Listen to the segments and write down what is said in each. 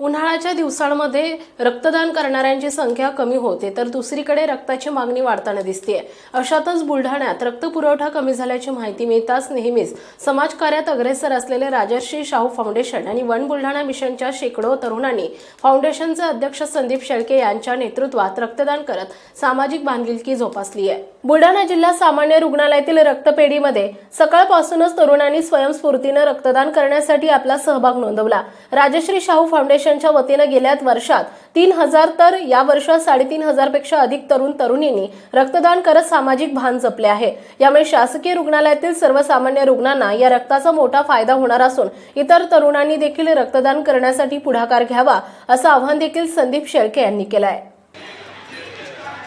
उन्हाळ्याच्या दिवसांमध्ये रक्तदान करणाऱ्यांची संख्या कमी होते तर दुसरीकडे रक्ताची मागणी वाढताना दिसते अशातच बुलढाण्यात रक्तपुरवठा कमी झाल्याची माहिती मिळताच नेहमीच समाजकार्यात अग्रेसर असलेले राजर्षी शाहू फाउंडेशन आणि वन बुलढाणा मिशनच्या शेकडो तरुणांनी फाउंडेशनचे अध्यक्ष संदीप शेळके यांच्या नेतृत्वात रक्तदान करत सामाजिक बांधिलकी जोपासली आहे. बुलढाणा जिल्हा सामान्य रुग्णालयातील रक्तपेढीमध्ये सकाळपासूनच तरुणांनी स्वयंस्फूर्तीनं रक्तदान करण्यासाठी आपला सहभाग नोंदवला. राजश्री शाहू फाउंडेशनच्या वतीनं गेल्या वर्षात तीन हजार तर या वर्षात साडेतीन हजारपेक्षा अधिक तरुण तरुणींनी रक्तदान करत सामाजिक भान जपले आहे. यामुळे शासकीय रुग्णालयातील सर्वसामान्य रुग्णांना या रक्ताचा मोठा फायदा होणार असून इतर तरुणांनी देखील रक्तदान करण्यासाठी पुढाकार घ्यावा असं आवाहन देखील संदीप शेळके यांनी केलं आहे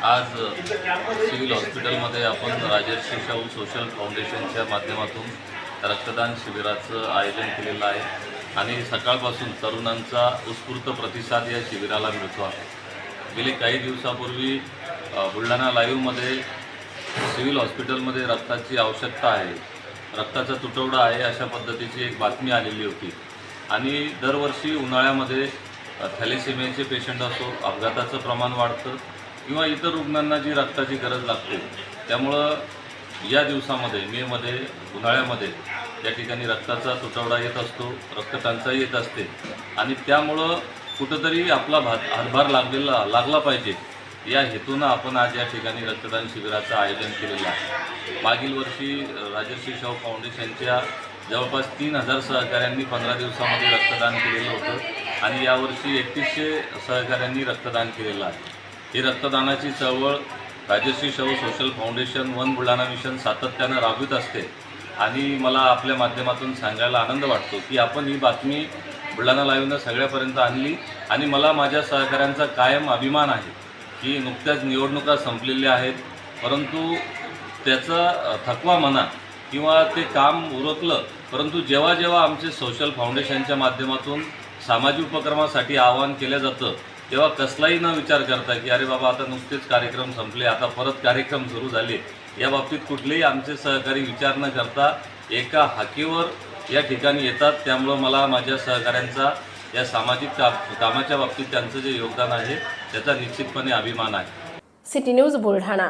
आज सिव्हिल हॉस्पिटलमध्ये आपण राजर्षी शाहू सोशल फाउंडेशनच्या माध्यमातून रक्तदान शिबिराचं आयोजन केलेलं आहे. आणि सकाळपासून तरुणांचा उत्स्फूर्त प्रतिसाद या शिबिराला मिळतो आहे. गेली काही दिवसापूर्वी बुलढाणा लाईव्हमध्ये सिव्हिल हॉस्पिटलमध्ये रक्ताची आवश्यकता आहे. रक्ताचा तुटवडा आहे अशा पद्धतीची एक बातमी आलेली होती. आणि दरवर्षी उन्हाळ्यामध्ये अ, थॅलेसेमियाचे पेशंट असो अपघाताचं प्रमाण वाढतं किंवा इतर रुग्णांना जी रक्ताची गरज लागते त्यामुळं या दिवसामध्ये मेमध्ये उन्हाळ्यामध्ये या ठिकाणी रक्ताचा तुटवडा येत असतो रक्तटंचाई येत असते. आणि त्यामुळं कुठंतरी आपला भात हातभार लागलेला लागला पाहिजे. या हेतूनं आपण आज या ठिकाणी रक्तदान शिबिराचं आयोजन केलेलं आहे. मागील वर्षी राजर्षी शाहू फाउंडेशनच्या जवळपास तीन हजार सहकाऱ्यांनी पंधरा दिवसामध्ये रक्तदान केलेलं होतं आणि यावर्षी एकतीसशे सहकाऱ्यांनी रक्तदान केलेलं आहे. ही रक्तदानाची चळवळ Rajarshi Shahu social foundation one Buldhana mission सातत्यानं राबवित असते. आणि मला आपल्या माध्यमातून सांगायला आनंद वाटतो की आपण ही बातमी बुलढाणा लाईव्हनं सगळ्यापर्यंत आणली आणि मला माझ्या सहकाऱ्यांचा कायम अभिमान आहे की नुकत्याच निवडणुका संपलेल्या आहेत. परंतु त्याचा थकवा म्हणा किंवा ते काम उरकलं परंतु जेव्हा जेव्हा आमचे सोशल फाउंडेशनच्या माध्यमातून सामाजिक उपक्रमासाठी आवाहन केलं जातं तेव्हा कसलाही न विचार करता की अरे बाबा आता नुकतेच कार्यक्रम संपले आता परत कार्यक्रम सुरू झाले या बाबतीत कुठलेही आमचे सहकारी विचार न करता एका हाकेवर या ठिकाणी येतात. त्यामुळं मला माझ्या सहकाऱ्यांचा या सामाजिक का कामाच्या बाबतीत त्यांचं जे योगदान आहे त्याचा निश्चितपणे अभिमान आहे. City news Buldhana.